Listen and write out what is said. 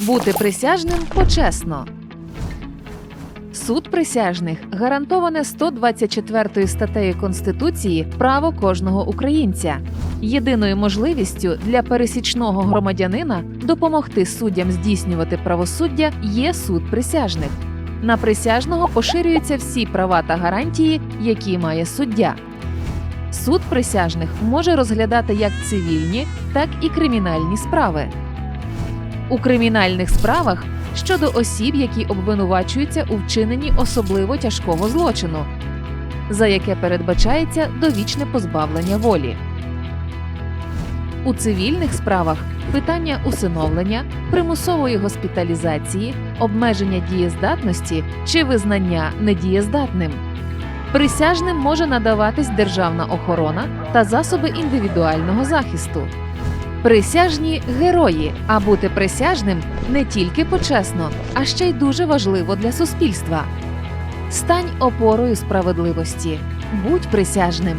Бути присяжним почесно. Суд присяжних гарантоване 124 статтею Конституції право кожного українця. Єдиною можливістю для пересічного громадянина допомогти суддям здійснювати правосуддя є суд присяжних. На присяжного поширюються всі права та гарантії, які має суддя. Суд присяжних може розглядати як цивільні, так і кримінальні справи. У кримінальних справах щодо осіб, які обвинувачуються у вчиненні особливо тяжкого злочину, за яке передбачається довічне позбавлення волі. У цивільних справах питання усиновлення, примусової госпіталізації, обмеження дієздатності чи визнання недієздатним. Присяжним може надаватись державна охорона та засоби індивідуального захисту. Присяжні герої, а бути присяжним не тільки почесно, а ще й дуже важливо для суспільства. Стань опорою справедливості, будь присяжним.